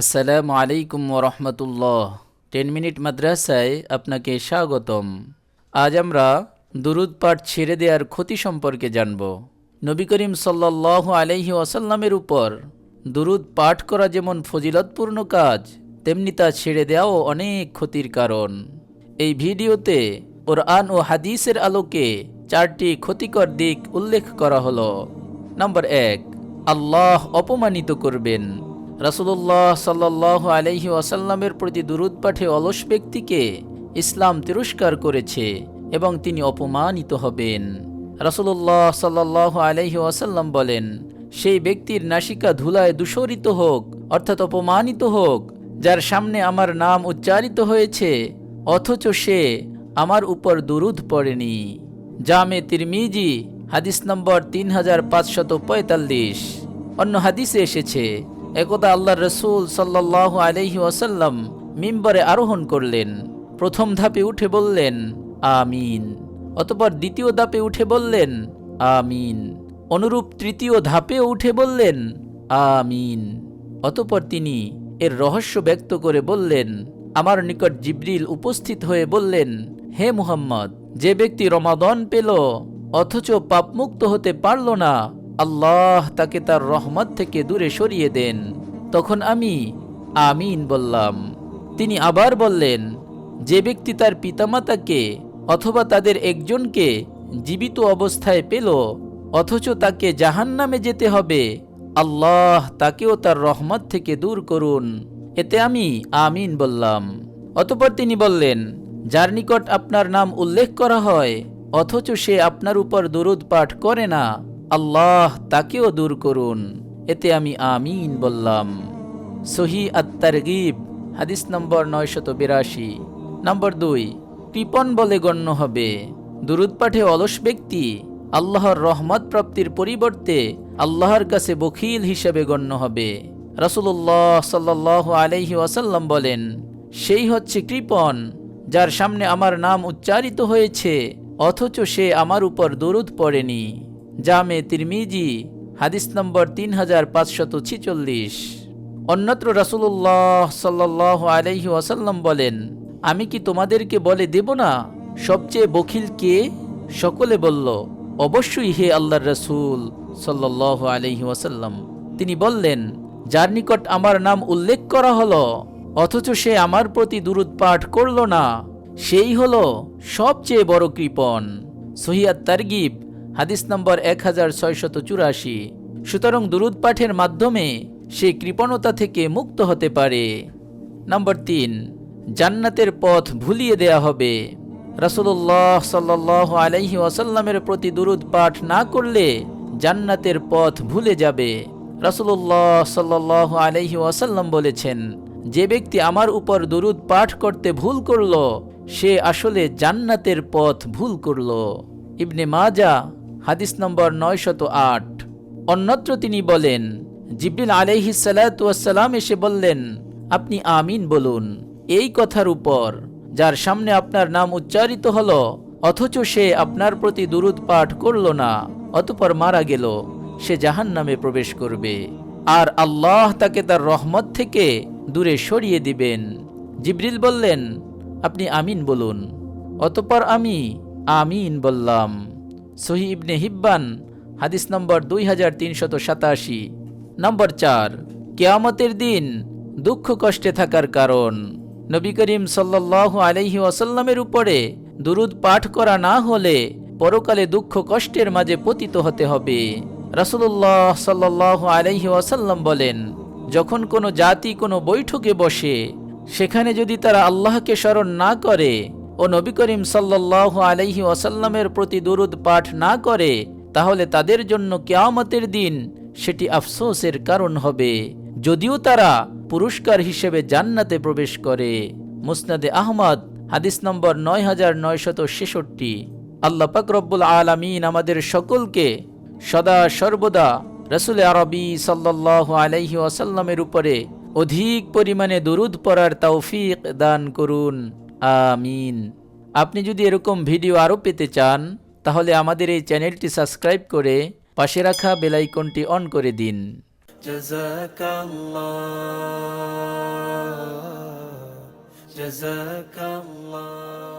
আসসালামু আলাইকুম রহমতুল্লাহ। Ten minute মাদ্রাসায় আপনাকে স্বাগতম। আজ আমরা দুরুদ পাঠ ছেড়ে দেওয়ার ক্ষতি সম্পর্কে জানব। নবী করিম সাল্লাহ আলহি ওয়াসাল্লামের উপর দুরুদ পাঠ করা যেমন ফজিলতপূর্ণ কাজ, তেমনি তা ছেড়ে দেওয়াও অনেক ক্ষতির কারণ। এই ভিডিওতে কোরআন ও হাদিসের আলোকে চারটি ক্ষতিকর দিক উল্লেখ করা হলো। নম্বর এক, আল্লাহ অপমানিত করবেন। রাসুল্লাহ সাল্লাহ আলহি ওয়াসাল্লামের প্রতি দুরুদ পাঠে অলস ব্যক্তিকে ইসলাম তিরস্কার করেছে এবং তিনি অপমানিত হবেন। রাসুল্লাহ সাল্লাহ আলহি ওয়াসাল্লাম বলেন, সেই ব্যক্তির নাসিকা ধুলায় দূষরিত হোক, অর্থাৎ অপমানিত হোক, যার সামনে আমার নাম উচ্চারিত হয়েছে, অথচ সে আমার উপর দুরুদ পড়েনি। জামে তিরমিজি, হাদিস নম্বর তিন হাজার পাঁচশত পঁয়তাল্লিশ। অন্য হাদিসে এসেছে একদা আল্লাহ রসুল সাল্লাহ আলহি ওয়াসাল্লাম মিম্বরে আরোহণ করলেন। প্রথম ধাপে উঠে বললেন, আমিন। অতপর দ্বিতীয় ধাপে উঠে বললেন, আমিন। অনুরূপ তৃতীয় ধাপেও উঠে বললেন, আমিন। অতপর তিনি এর রহস্য ব্যক্ত করে বললেন, আমার নিকট জিব্রিল উপস্থিত হয়ে বললেন, হে মুহাম্মদ, যে ব্যক্তি রমাদন পেল, অথচ পাপমুক্ত হতে পারল না আল্লাহ তাকে তার রহমত থেকে দূরে সরিয়ে দেন। তখন আমি, আমিন বললাম। তিনি আবার বললেন, যে ব্যক্তি তার পিতামাতাকে অথবা তাদের একজনকে জীবিত অবস্থায় পেল, অথচ তাকে জাহান্নামে যেতে হবে, আল্লাহ তাকেও তার রহমত থেকে দূর করুন। এতে আমি, আমিন বললাম। অতপর তিনি বললেন, যার নিকট আপনার নাম উল্লেখ করা হয়, অথচ সে আপনার উপর দরুদ পাঠ করে না আল্লাহ তাকেও দূর করুন। এতে আমি আমিন বললাম। সহি আত্মারগিব হাদিস নম্বর নয়শত বিরাশি। নম্বর দুই কৃপন বলে গণ্য হবে। দুরুদ পাঠে অলস ব্যক্তি আল্লাহর রহমত প্রাপ্তির পরিবর্তে আল্লাহর কাছে বখিল হিসেবে গণ্য হবে। রাসুল্লাহ সাল্লাহ আলহি ওয়াসাল্লাম বলেন, সেই হচ্ছে কৃপন, যার সামনে আমার নাম উচ্চারিত হয়েছে, অথচ সে আমার উপর দরুদ পড়েনি। জামে তিরমিজি, হাদিস নম্বর তিন হাজার পাঁচশত ছিচল্লিশ। অন্যত্র রাসুল্লাহ সাল্লাহ আলহি ওয়াসাল্লাম বলেন, আমি কি তোমাদেরকে বলে দেব না, সবচেয়ে বখিল কে? সকলে বলল, অবশ্যই হে আল্লাহর রসুল সাল্লাহ আলহি ওয়াসাল্লাম। তিনি বললেন, যার নিকট আমার নাম উল্লেখ করা হলো, অথচ সে আমার প্রতি দুরুদ পাঠ করল না, সেই হল সবচেয়ে বড় কৃপণ। সহিয়াত তারগিব হাদিস নম্বর এক হাজার ছয়শত চুরাশি। সুতরাং দুরুদ পাঠের মাধ্যমে সে কৃপণতা থেকে মুক্ত হতে পারে। নম্বর তিন, জান্নাতের পথ ভুলিয়ে দেয়া হবে। রাসুল্লাহ সাল্লাহ আলাইহি ওয়াসাল্লামের প্রতি দুরুদ পাঠ না করলে জান্নাতের পথ ভুলে যাবে। রাসুল্লাহ সাল্লাহ আলাইহি ওয়াসাল্লাম বলেছেন, যে ব্যক্তি আমার উপর দুরুদ পাঠ করতে ভুল করল, সে আসলে জান্নাতের পথ ভুল করল। ইবনে মাজা হাদিস নম্বর নয়শত আট। অন্যত্র তিনি বলেন, জিবরিল আলাইহি সালাতাম এসে বললেন, আপনি আমিন বলুন। এই কথার উপর, যার সামনে আপনার নাম উচ্চারিত হলো, অথচ সে আপনার প্রতি দুরুদ পাঠ করল না, অতপর মারা গেল, সে জাহান নামে প্রবেশ করবে। আর আল্লাহ তাকে তার রহমত থেকে দূরে সরিয়ে দিবেন। জিবরিল বললেন, আপনি আমিন বলুন। অতপর আমি আমিন বললাম। সহি ইবনে হিব্বান, হাদিস নম্বর দুই হাজার তিনশত সাতাশি। নম্বর চার, কেয়ামতের দিন দুঃখ কষ্টে থাকার কারণ। নবী করিম সাল্লাহ আলহি ওয়াসাল্লামের উপরে দুরুদ পাঠ করা না হলে পরকালে দুঃখ কষ্টের মাঝে পতিত হতে হবে। রাসুল্লাহ সাল্লাহ আলহি ওয়াসাল্লাম বলেন, যখন কোনো জাতি কোনো বৈঠকে বসে, সেখানে যদি তারা আল্লাহকে স্মরণ না করে ও নবী করিম সাল্লাহ আলহি ওয়াসাল্লামের প্রতি দুরুদ পাঠ না করে, তাহলে তাদের জন্য কেয়ামতের দিন সেটি আফসোসের কারণ হবে। যদিও তারা পুরস্কার হিসেবে জান্নাতে প্রবেশ করে। মুসনাদে আহমদ, হাদিস নম্বর নয় হাজার নয়শত ছেষট্টি। আল্লাহ পাকরব্বুল আলমিন আমাদের সকলকে সদা সর্বদা রসুল আরবি সাল্লাহ আলাইহি ওয়াসাল্লামের উপরে অধিক পরিমাণে দুরুদ পড়ার তৌফিক দান করুন। আমিন। আপনি যদি এরকম ভিডিও আরও পেতে চান, তাহলে আমাদের এই চ্যানেলটি সাবস্ক্রাইব করে পাশে রাখা বেলাইকনটি অন করে দিন। جزاك الله